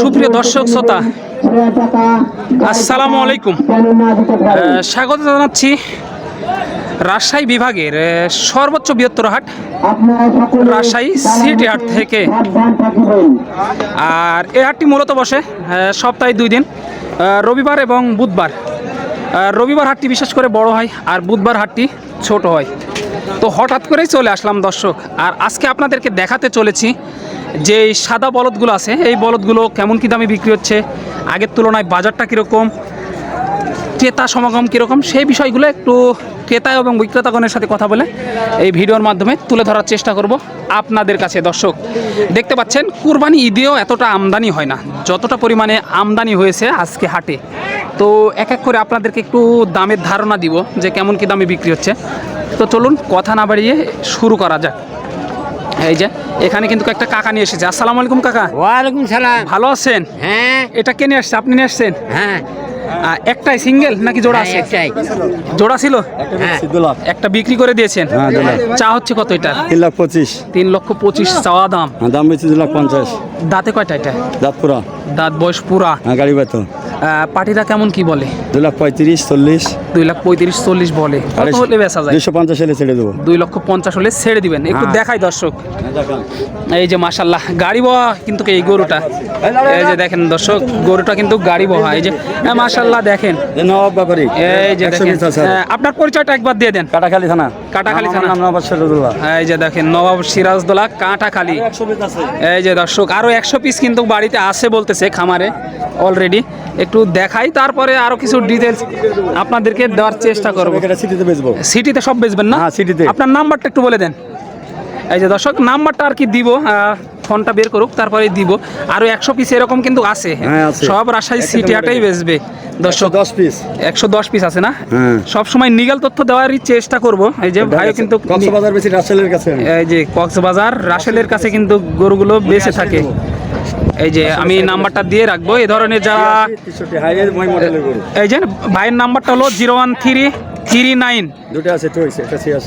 সুপ্রিয় দর্শক শ্রোতা আসসালামু আলাইকুম। স্বাগত জানাচ্ছি রাজশাহী বিভাগের সর্বোচ্চ বৃহত্তর হাট রাজশাহী সিটি হাট থেকে। আর এই হাটটি মূলত বসে সপ্তাহে দুই দিন রবিবার এবং বুধবার। রবিবার হাটটি বিশেষ করে বড় হয় আর বুধবার হাটটি ছোট হয়। তো হঠাৎ করেই চলে আসলাম দর্শক। আর আজকে আপনাদেরকে দেখাতে চলেছি যে সাদা বলদগুলো আছে, এই বলদগুলো কেমন কী দামে বিক্রি হচ্ছে? আগের তুলনায় বাজারটা কীরকম? ক্রেতা সমাগম কীরকম? সেই বিষয়গুলো একটু ক্রেতা এবং বিক্রেতাগণের সাথে কথা বলে এই ভিডিওর মাধ্যমে তুলে ধরার চেষ্টা করব আপনাদের কাছে। দর্শক, দেখতে পাচ্ছেন, কুরবানি ঈদেও এতটা আমদানি হয় না। যতটা পরিমাণে আমদানি হয়েছে আজকে হাটে। তো এক এক করে আপনাদেরকে একটু দামের ধারণা দিব যে কেমন কী দামে বিক্রি হচ্ছে। তো চলুন, কথা না বাড়িয়ে শুরু করা যাক। এই যে এখানে কিন্তু একটা কাকা নিয়ে এসেছে। আসসালামু আলাইকুম কাকা। ওয়ালাইকুম সালাম। ভালো আছেন? হ্যাঁ। এটা কে নিয়ে আসছে? আপনি নিয়ে আসছেন? হ্যাঁ। একটাই সিঙ্গেল নাকি জোড়া আছে? একটাই। জোড়া ছিল? হ্যাঁ। একটা বিক্রি করে দিয়েছেন? হ্যাঁ, চা হচ্ছে কত এটা? তিন লাখ পঁচিশ। তিন লক্ষ পঁচিশ চাওয়া দাম। হ্যাঁ, দাম বেশি দু লাখ পঞ্চাশ। দাঁতে কয়টা এটা? দাঁতপুরা দাঁত বয়স পুরা। হ্যাঁ গাড়ি বেতন পাটিরা কেমন কি বলে? দুই লাখ পঁয়ত্রিশ চল্লিশ। দুই লাখ পঁয়ত্রিশ চল্লিশ বলে। কত হলে বেচা যায়? দুশো পঞ্চাশ হলে ছেড়ে দেবো। দুই লক্ষ পঞ্চাশ হলে ছেড়ে দিবেন। একটু হ্যাঁ। দেখাই দর্শক। এই যে মাসাল্লাহ গাড়ি বহা কিন্তু এই গরুটা? এই যে দেখেন দর্শক গরুটা কিন্তু গাড়ি বহা। এই যে হ্যাঁ, মাসাল্লাহ দেখেন। এই যে দেখেন হ্যাঁ, আপনার পরিচয়টা একবার দিয়ে দেন। কাটাখালি থানা। কাটাখালী থানা। নবাব সিরাজুল্লাহ। এই যে দেখেন নবাব সিরাজদোলা কাঁটাখালী। এই যে দর্শক আরও একশো পিস কিন্তু বাড়িতে আছে বলতেছে খামারে অলরেডি একটু দেখাই তারপরে আরও কিছু ডিটেলস আপনাদেরকে দেওয়ার চেষ্টা করব। এটা সিটিতে বেচবো। সিটিতে সব বেচবেন না? হ্যাঁ, সিটিতে। আপনার নাম্বারটা একটু বলে দেন। এই যে দর্শক নাম্বারটা আর কি দিব ফোনটা বের করুক তারপরে দিব। আরও একশো পিস এরকম কিন্তু আছে। হ্যাঁ, সব রাজশাহী সিটি হাটেই বেচবে দশশো দর্শক দশ পিস একশো দশ পিস আছে না? হ্যাঁ। সব সময় নিগাল তথ্য দেওয়ারই চেষ্টা করব। এই যে ভাইও কিন্তু কক্সবাজার বেশি রাসেলের কাছে। এই যে কক্সবাজার রাসেলের কাছে কিন্তু গরুগুলো বেঁচে থাকে। এই যে আমি নাম্বারটা দিয়ে রাখব। এই ধরনের যারা এই যে ভাইয়ের নাম্বারটা হলো zero one three three nine. দুটো আছে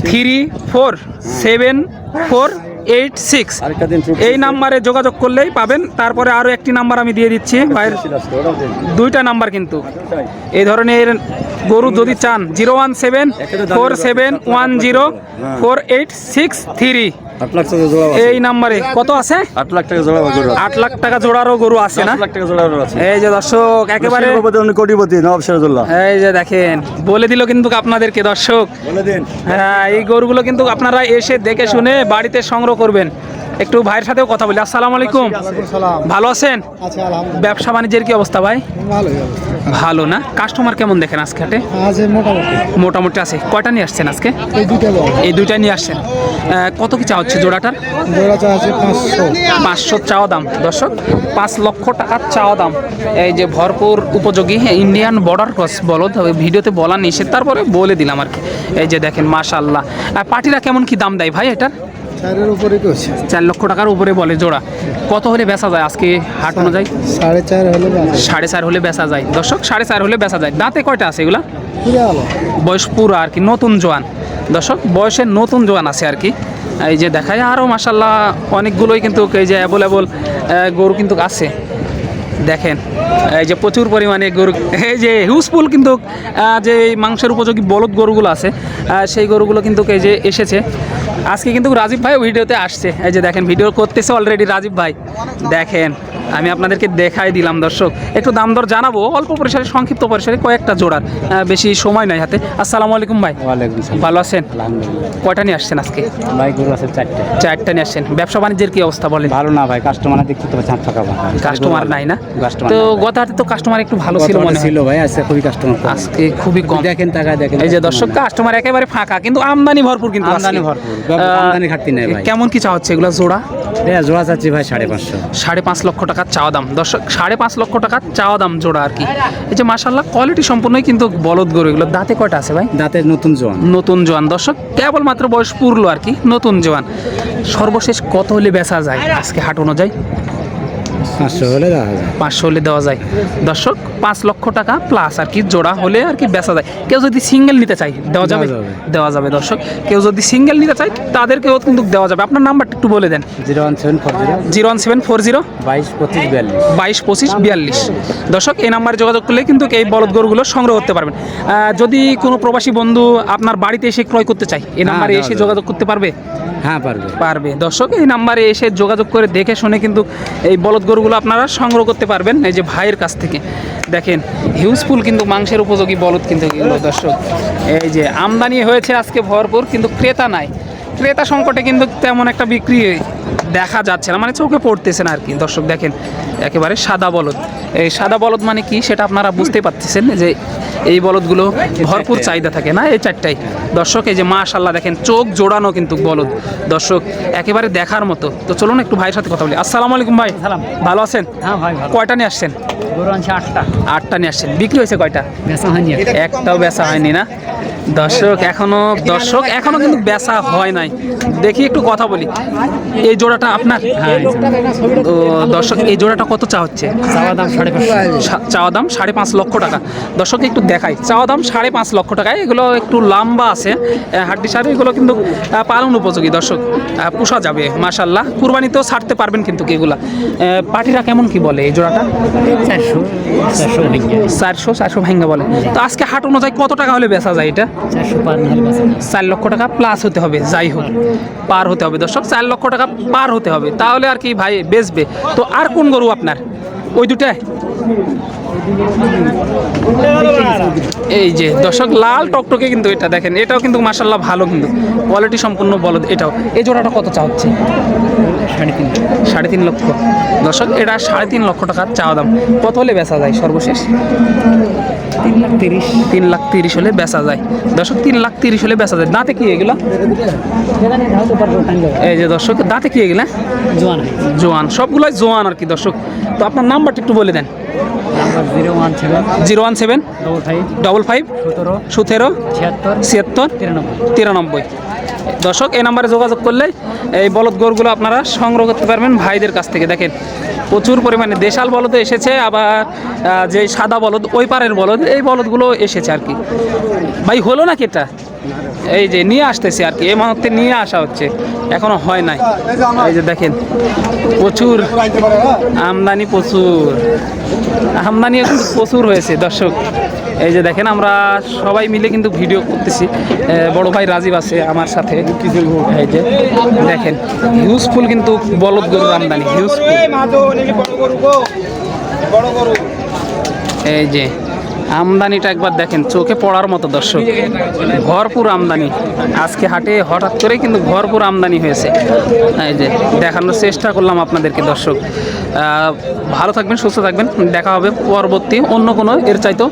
three four seven four eight six. এই নাম্বারে যোগাযোগ করলেই পাবেন। তারপরে আরও একটি নাম্বার আমি দিয়ে দিচ্ছি। ভাইয়ের দুইটা নাম্বার কিন্তু। এই ধরনের গরু যদি চান zero one seven four seven one zero four eight six three. এই নাম্বারে কত আছে? আট লাখ টাকা জোড়া গরু আট লাখ টাকা জোড়ারও গরু আছে না? লাখ টাকা জোড়া আছে। এই যে দর্শক একেবারে শিল্পপতি উনি কোটিপতি নবাব সিরাজুল্লাহ। এই যে দেখেন বলে দিল কিন্তু আপনাদেরকে দর্শক। বলে দিন। হ্যাঁ এই গরুগুলো কিন্তু আপনারা এসে দেখে শুনে বাড়িতে সংগ্রহ করবেন। একটু ভাইয়ের সাথেও কথা বলি। আসসালামু আলাইকুম। ভালো আছেন? ব্যবসা বাণিজ্যের কি অবস্থা ভাই? ভালো না? কাস্টমার কেমন দেখেন আজকে হাটে? মোটামুটি। আছে। কয়টা নিয়ে আসছেন আজকে? এই দুইটা নিয়ে আসছেন। কত কি চা হচ্ছে জোড়াটার? পাঁচশো। চাওয়া দাম। দর্শক পাঁচ লক্ষ টাকার চাওয়া দাম। এই যে ভরপুর উপযোগী ইন্ডিয়ান বর্ডার ক্রস বলো ভিডিওতে বলা নিষেধ তারপরে বলে দিলাম আর কি। এই যে দেখেন মাশাল্লাহ আর পার্টিরা কেমন কি দাম দেয় ভাই এটার? চারের উপরে করছে। চার লক্ষ টাকার উপরে বলে জোড়া। কত হলে বেচা যায় আজকে হাট অনুযায়ী? সাড়ে চার হলে সাড়ে চার হলে বেচা যায়। দর্শক সাড়ে চার হলে বেচা যায়। দাঁতে কয়টা আছে এগুলা? বয়স পুরো আর কি নতুন জোয়ান। দর্শক বয়সের নতুন জোয়ান আছে আর কি। এই যে দেখায় আরও মাসাল্লাহ অনেকগুলোই কিন্তু এই যে অ্যাভেলেবল গরু কিন্তু আছে। দেখেন এই যে প্রচুর পরিমাণে গরু এই যে হিউজফুল কিন্তু যে মাংসের উপযোগী বলদ গরুগুলো আছে সেই গরুগুলো কিন্তু এই যে এসেছে। আজকে কিন্তু রাজীব ভাই ভিডিওতে আসছে। এই যে দেখেন ভিডিও করতেছে অলরেডি রাজীব ভাই। দেখেন। আমি আপনাদেরকে দেখাই দিলাম দর্শক। একটু দাম দর জানাব অল্প পরিসরে সংক্ষিপ্ত পরিসরে কয়েকটা জোড়ার বেশি সময় নাই হাতে। আসসালামু আলাইকুম ভাই। ভালো আছেন? কয়টা নিয়ে আসছেন আজকে? ভাই গরু আছে চারটে। চারটা নিয়ে আসছেন। ব্যবসা বাণিজ্যের কি অবস্থা বলেন? ভালো না ভাই কাস্টমার দেখতে তো চাঁদ ফাঁকা কাস্টমার নাই না? তো গত হাতে তো কাস্টমার একটু ভালো ছিল মনে ছিল ভাই আছে খুবই কাস্টমার আজকে খুবই কম। দেখেন টাকা দেখেন এই যে দর্শক কাস্টমার একেবারে ফাঁকা কিন্তু আমদানি ভরপুর কিন্তু আমদানি ভরপুর। আমদানি ঘাটতি নেই ভাই। কেমন কি চা হচ্ছে এগুলো জোড়া? জোড়া চাচ্ছি ভাই সাড়ে পাঁচশো। সাড়ে পাঁচ লক্ষ টাকার চাওয়া দাম। দর্শক সাড়ে পাঁচ লক্ষ টাকার চাওয়া দাম জোড়া আর কি। এই যে মাসাল্লাহ কোয়ালিটি সম্পূর্ণই কিন্তু বলদ গরু এগুলো। দাঁতে কয়টা আছে ভাই? দাঁতের নতুন জোয়ান। নতুন জোয়ান। দর্শক কেবলমাত্র বয়স পুরলো আর কি নতুন জোয়ান। সর্বশেষ কত হলে বেচা যায়? আজকে হাট অনুযায়ী। পাঁচশো হলে দেখা যায়। পাঁচশো হলে দেওয়া যায়। দর্শক পাঁচ লক্ষ টাকা প্লাস আর কি জোড়া হলে আর কি বেচা যায়। কেউ যদি সিঙ্গেল নিতে চায় দেওয়া যাবে? দেওয়া যাবে। দর্শক। কেউ যদি সিঙ্গেল নিতে চায় তাদেরকেও কিন্তু দেওয়া যাবে। আপনার নাম্বারটা একটু বলে দেন। Zero one seven four zero. Zero one seven four zero. বাইশ পঁচিশ বিয়াল্লিশ। বাইশ পঁচিশ বিয়াল্লিশ। দর্শক এই নাম্বারে যোগাযোগ করলে কিন্তু এই বলদ গরুগুলো সংগ্রহ করতে পারবেন। যদি কোনো প্রবাসী বন্ধু আপনার বাড়িতে এসে ক্রয় করতে চায় এই নাম্বারে এসে যোগাযোগ করতে পারবে? হ্যাঁ পারবে। পারবে। দর্শক, এই নাম্বারে এসে যোগাযোগ করে দেখে শুনে কিন্তু এই বলদ গরুগুলো আপনারা সংগ্রহ করতে পারবেন এই যে ভাইয়ের কাছ থেকে। দেখেন হিউজফুল কিন্তু মাংসের উপযোগী বলদ কিন্তু দর্শক, এই যে আমদানি হয়েছে আজকে ভরপুর, কিন্তু ক্রেতা নাই। ক্রেতা সংকটে কিন্তু তেমন একটা বিক্রি দেখা যাচ্ছে না মানে চোখে পড়তেছে না আর কি। দর্শক দেখেন একেবারে সাদা বলদ। এই সাদা বলদ মানে কি সেটা আপনারা বুঝতেই পারতেছেন যে এই বলদগুলো ভরপুর চাহিদা থাকে না এই চারটাই। দর্শক এই যে মাশাল্লাহ দেখেন চোখ জোড়ানো কিন্তু বলদ। দর্শক একেবারে দেখার মতো। তো চলুন একটু ভাইয়ের সাথে কথা বলি। আসসালামু আলাইকুম ভাই। সালাম। ভালো আছেন? হ্যাঁ ভাই কয়টা নিয়ে আসছেন? আটটা। আটটা নিয়ে আসছেন। বিক্রি হয়েছে কয়টা? বেচা হয়নি একটাও বেচা হয়নি না? দর্শক এখনও দর্শক এখনও কিন্তু বেচা হয়। নাই। দেখি একটু কথা বলি। এই জোড়াটা আপনার? হ্যাঁ তো দর্শক এই জোড়াটা কত চা হচ্ছে? চাওয়া দাম সাড়ে চাওয়া দাম সাড়ে পাঁচ লক্ষ টাকা। দর্শক একটু দেখাই। চাওয়া দাম সাড়ে পাঁচ লক্ষ টাকায় এগুলো একটু লম্বা আছে। হাড্ডি সার এগুলো কিন্তু পালন উপযোগী দর্শক। পোষা যাবে মাশাল্লাহ কুরবানিতেও ছাড়তে পারবেন কিন্তু এগুলা। পাটিরা কেমন কি বলে এই জোড়াটা? চারশো চারশো চারশো চারশো ভাঙ্গা বলে। তো আজকে হাট অনুযায়ী কত টাকা হলে বেচা যায় এটা? চার লক্ষ টাকা প্লাস হতে হবে, যাই হোক, পার হতে হবে। দর্শক, চার লক্ষ টাকা পার হতে হবে। তাহলে আর কি ভাই বেচবে। তো আর কোন গরু আপনার? ওই দুটায় এই যে, দর্শক, লাল টকটকে কিন্তু এটা দেখেন। এটাও কিন্তু মাসাল্লাহ ভালো কিন্তু। কোয়ালিটি সম্পূর্ণ বলদ এটাও। এই জোড়াটা কত চা হচ্ছে? সাড়ে তিন সাড়ে তিন লক্ষ। দর্শক এটা সাড়ে তিন লক্ষ টাকার চাওয়া দাম। কত হলে বেচা যায় সর্বশেষ? তিন লাখ তিরিশ। তিন লাখ তিরিশ হলে বেচা যায়। দর্শক তিন লাখ তিরিশ হলে বেচা যায়। দাঁতে কি এগুলো এই যে দর্শক দাঁতে কি এগুলা জোয়ান। জোয়ান সবগুলোই জোয়ান আর কি দর্শক। তো আপনার নাম্বারটা একটু বলে দেন। Zero one seven. Double five. Double five. সতেরো। সতেরো। ছিয়াত্তর। ছিয়াত্তর। তিরানব্বই। তিরানব্বই। দর্শক, এই নাম্বারে যোগাযোগ করলে এই বলদ গরুগুলো আপনারা সংগ্রহ করতে পারবেন ভাইদের কাছ থেকে। দেখেন, প্রচুর পরিমাণে দেশাল বলদ এসেছে, আবার যে সাদা বলদ, ওই পারের বলদ, এই বলদগুলো এসেছে আর কি। ভাই, হলো নাকি এটা? এই যে, নিয়ে আসতেছে আর কি, এই মুহূর্তে নিয়ে আসা হচ্ছে, এখনও হয় নাই। এই যে দেখেন, প্রচুর আমদানি প্রচুর। আমদানি প্রচুর হয়েছে, দর্শক। এই যে দেখেন আমরা সবাই মিলে কিন্তু ভিডিও করতেছি। বড় ভাই রাজীব আছে আমার সাথে। এই যে দেখেন হিউজফুল কিন্তু বলদ গরুর আমদানি হিউজফুল এই যে আমদানিটা একবার দেখেন, চোখে পড়ার মতো দর্শক। ভরপুর আমদানি। আজকে হাটে হঠাৎ করে কিন্তু ভরপুর আমদানি হয়েছে। এই যে, দেখানোর চেষ্টা করলাম আপনাদেরকে, দর্শক। ভালো থাকবেন, সুস্থ থাকবেন। দেখা হবে পরবর্তী অন্য কোনো, এর চাইতো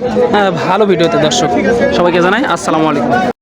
ভালো ভিডিওতে, দর্শক। সবাইকে জানাই, আসসালামু আলাইকুম।